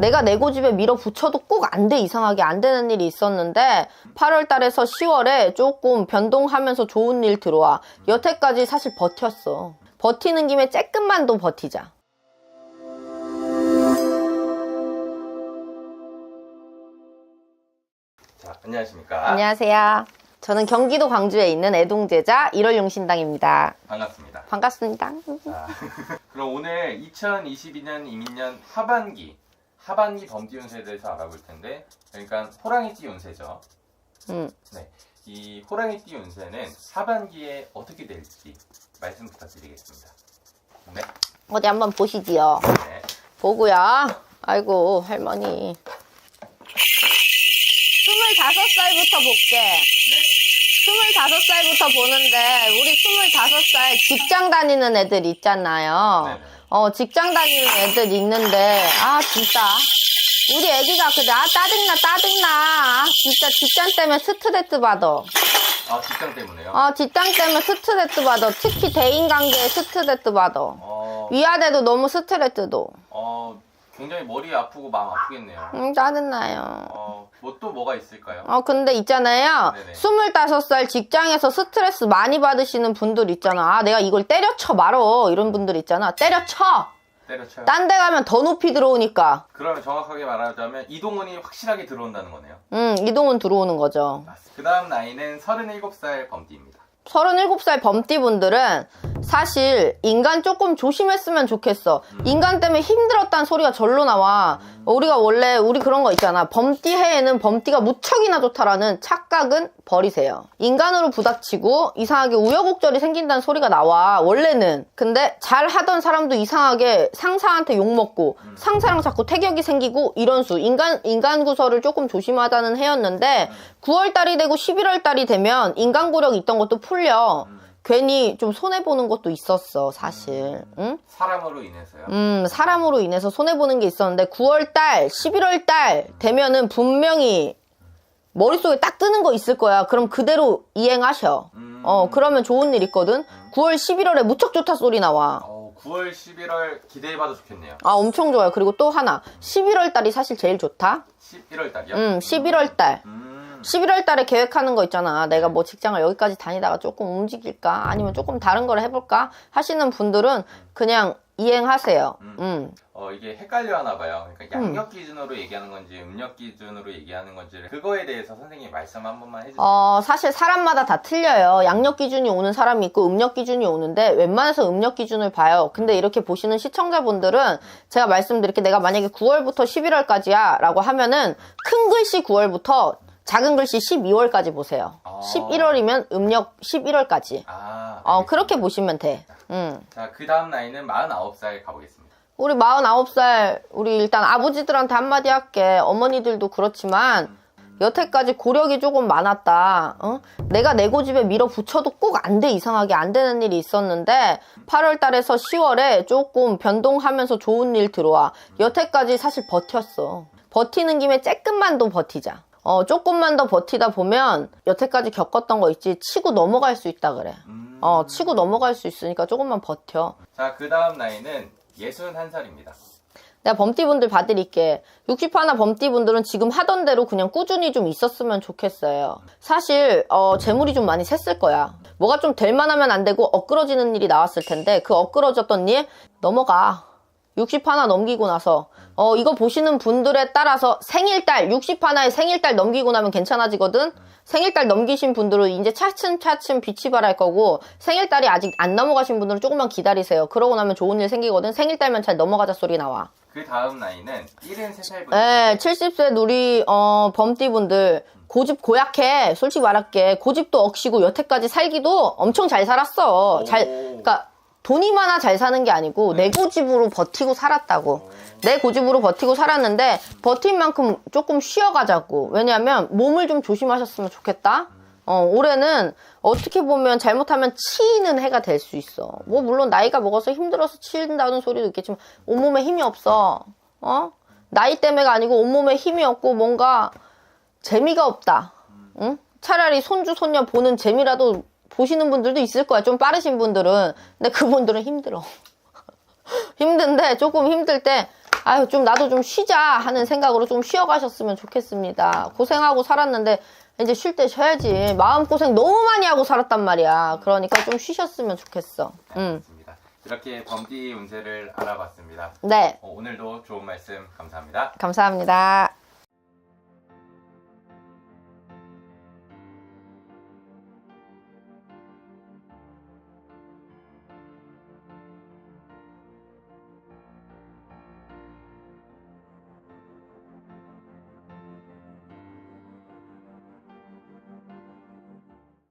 내가 내 고집에 밀어붙여도 꼭 안 돼 이상하게. 안 되는 일이 있었는데 8월 달에서 10월에 조금 변동하면서 좋은 일 들어와. 여태까지 사실 버텼어. 버티는 김에 쬐끔만 더 버티자. 자, 안녕하십니까. 안녕하세요. 저는 경기도 광주에 있는 애동제자 1월 용신당입니다. 반갑습니다. 반갑습니다. 자, 그럼 오늘 2022년 이민년 하반기, 하반기 범띠 운세에 대해서 알아볼 텐데, 그러니까 호랑이띠 운세죠. 음. 네. 이 호랑이띠 운세는 하반기에 어떻게 될지 말씀 부탁드리겠습니다. 네. 어디 한번 보시지요 네. 보고요. 아이고, 할머니. 25살부터 볼게. 25살부터 보는데, 우리 25살 직장 다니는 애들 있잖아요. 네네. 어, 직장 다니는 애들 있는데, 아, 진짜. 우리 애기가 그래, 아, 짜증나, 짜증나. 아, 진짜 직장 때문에 스트레스 받아. 아, 직장 때문에요? 어, 직장 때문에 스트레스 받아. 특히 대인관계에 스트레스 받아. 어, 위아래도 너무 스트레스도. 어, 굉장히 머리 아프고 마음 아프겠네요. 음, 짜증나요. 어, 뭐 또 뭐가 있을까요? 어, 근데 있잖아요. 네네. 25살 직장에서 스트레스 많이 받으시는 분들 있잖아. 아, 내가 이걸 때려쳐 말어. 이런 분들 있잖아. 때려쳐! 때려쳐요. 딴 데 가면 더 높이 들어오니까. 그러면 정확하게 말하자면 이동훈이 확실하게 들어온다는 거네요. 음, 이동은 들어오는 거죠. 그 다음 나이는 37살 범띠입니다. 37살 범띠 분들은 사실 인간 조금 조심했으면 좋겠어. 인간 때문에 힘들었다는 소리가 절로 나와. 우리가 원래 우리 그런 거 있잖아. 범띠 해에는 범띠가 무척이나 좋다라는 착각은 버리세요. 인간으로 부닥치고 이상하게 우여곡절이 생긴다는 소리가 나와. 원래는. 근데 잘 하던 사람도 이상하게 상사한테 욕먹고 상사랑 자꾸 태격이 생기고 이런 수. 인간 인간 구설을 조금 조심하자는 해였는데 9월 달이 되고 11월 달이 되면 인간 고력 있던 것도 풀려. 괜히 좀 손해 보는 것도 있었어, 사실. 응? 사람으로 인해서요. 음, 사람으로 인해서 손해보는 게 있었는데, 9월달, 11월달 되면은 분명히 머릿속에 딱 뜨는 거 있을 거야. 그럼 그대로 이행하셔. 음. 어, 그러면 좋은 일 있거든? 9월, 11월에 무척 좋다 소리 나와. 어, 9월, 11월 기대해봐도 좋겠네요. 아, 엄청 좋아요. 그리고 또 하나. 11월 달이 사실 제일 좋다? 11월 달이요? 음, 11월 달. 음. 11월 달에 계획하는 거 있잖아. 내가 뭐 직장을 여기까지 다니다가 조금 움직일까? 아니면 조금 다른 걸 해볼까? 하시는 분들은 그냥 이행하세요. 음. 어, 이게 헷갈려 하나 봐요. 그러니까 양력 기준으로 얘기하는 건지 음력 기준으로 얘기하는 건지 그거에 대해서 선생님 말씀 한 번만 해주세요. 어, 사실 사람마다 다 틀려요. 양력 기준이 오는 사람이 있고 음력 기준이 오는데 웬만해서 음력 기준을 봐요. 근데 이렇게 보시는 시청자분들은 제가 말씀드릴게 내가 만약에 9월부터 11월까지야 라고 하면은 큰 글씨 9월부터 작은 글씨 12월까지 보세요. 아. 11월이면 음력 11월까지. 아, 어, 알겠습니다. 그렇게 보시면 돼. 음. 자, 그 다음 나이는 49살 가보겠습니다. 우리 49살, 우리 일단 아버지들한테 한마디 할게. 어머니들도 그렇지만, 여태까지 고력이 조금 많았다. 어? 내가 내 고집에 밀어붙여도 꼭 안 돼 이상하게 안 되는 일이 있었는데 8월 달에서 10월에 조금 변동하면서 좋은 일 들어와. 여태까지 사실 버텼어. 버티는 김에 쬐끔만 더 버티자. 어, 조금만 더 버티다 보면 여태까지 겪었던 거 있지 치고 넘어갈 수 있다 그래. 음. 어, 치고 넘어갈 수 있으니까 조금만 버텨. 자, 그 다음 나이는 61살입니다. 내가 범띠분들 봐드릴게. 60하나 범띠분들은 지금 하던 대로 그냥 꾸준히 좀 있었으면 좋겠어요. 사실 어, 재물이 좀 많이 샜을 거야. 뭐가 좀 될 만하면 안 되고 엇그러지는 일이 나왔을 텐데 그 엇그러졌던 일 넘어가. 60 하나 넘기고 나서 어 이거 보시는 분들에 따라서 생일달 60 하나에 생일달 넘기고 나면 괜찮아지거든. 생일달 넘기신 분들은 이제 차츰차츰 빛이 발할 거고 생일달이 아직 안 넘어가신 분들은 조금만 기다리세요. 그러고 나면 좋은 일 생기거든. 생일달만 잘 넘어가자 소리 나와. 그 다음 나이는 73살분. 네, 70세 누리 어, 범띠분들 고집 고약해. 솔직히 말할게. 고집도 억시고 여태까지 살기도 엄청 잘 살았어. 잘, 그러니까 돈이 많아 잘 사는 게 아니고 내 고집으로 버티고 살았다고. 내 고집으로 버티고 살았는데 버틴 만큼 조금 쉬어가자고. 왜냐하면 몸을 좀 조심하셨으면 좋겠다. 어, 올해는 어떻게 보면 잘못하면 치이는 해가 될 수 있어. 뭐 물론 나이가 먹어서 힘들어서 치인다는 소리도 있겠지만 온몸에 힘이 없어. 어? 나이 때문에가 아니고 온몸에 힘이 없고 뭔가 재미가 없다. 응? 차라리 손주 손녀 보는 재미라도 보시는 분들도 있을 거야. 좀 빠르신 분들은. 근데 그분들은 힘들어. 힘든데 조금 힘들 때 아유, 좀 나도 좀 쉬자 하는 생각으로 좀 쉬어가셨으면 좋겠습니다. 고생하고 살았는데, 이제 쉴 때 쉬어야지. 마음 고생 너무 많이 하고 살았단 말이야. 그러니까 좀 쉬셨으면 좋겠어. 응. 알겠습니다. 이렇게 범띠 운세를 알아봤습니다. 네. 어, 오늘도 좋은 말씀 감사합니다. 감사합니다.